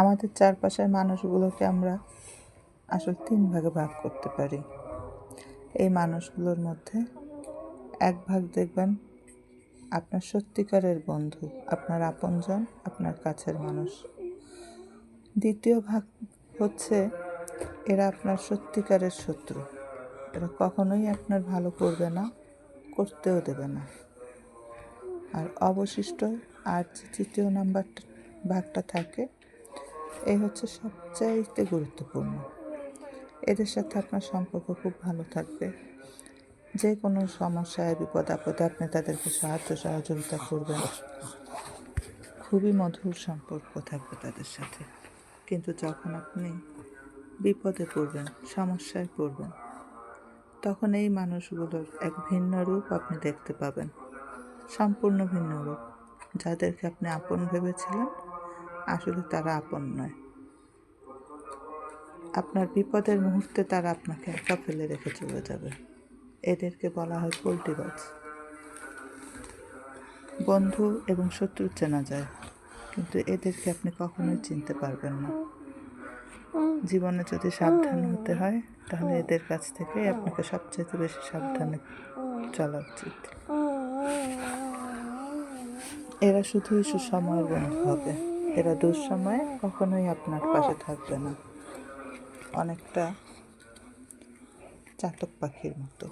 আমাদের চারপাশের মানুষগুলোকে আমরা আসলে তিন ভাগে ভাগ করতে পারি। এই মানুষগুলোর মধ্যে এক ভাগ দেখবেন আপনার সত্যিকারের বন্ধু, আপনার আপনজন, আপনার কাছের মানুষ। দ্বিতীয় ভাগ হচ্ছে এরা আপনার সত্যিকারের শত্রু। এরা কখনোই আপনার ভালো করবে না, করতেও দেবে না। আর অবশিষ্ট আর যে তৃতীয় নাম্বার ভাগটা থাকে এই হচ্ছে সবচাইতে গুরুত্বপূর্ণ। এদের সাথে আপনার সম্পর্ক খুব ভালো থাকবে। যে কোনো সমস্যায় বিপদ, আপদে আপনি তাদেরকে সাহায্য, সহযোগিতা করবেন। খুবই মধুর সম্পর্ক থাকবে তাদের সাথে। কিন্তু যখন আপনি বিপদে পড়বেন, সমস্যায় পড়বেন, তখন এই মানুষগুলোর এক ভিন্ন রূপ আপনি দেখতে পাবেন। সম্পূর্ণ ভিন্ন রূপ। যাদেরকে আপনি আপন ভেবেছিলেন আসলে তারা আপন নয়। আপনার বিপদের মুহূর্তে তারা আপনাকে একা ফেলে রেখে চলে যাবে। এদেরকে বলা হয় পোল্ট্রিবাজ। বন্ধু এবং শত্রু চেনা যায়, কিন্তু এদেরকে আপনি কখনোই চিনতে পারবেন না। জীবনে যদি সাবধান হতে হয়, তাহলে এদের কাছ থেকে আপনাকে সবচেয়ে বেশি সাবধানে চলা উচিত। এরা শুধুই সুসময়ের বন্ধু হবে। এরা দুঃসময়ে কখনোই আপনার পাশে থাকবে না। অনেকটা চাতক পাখির মতো।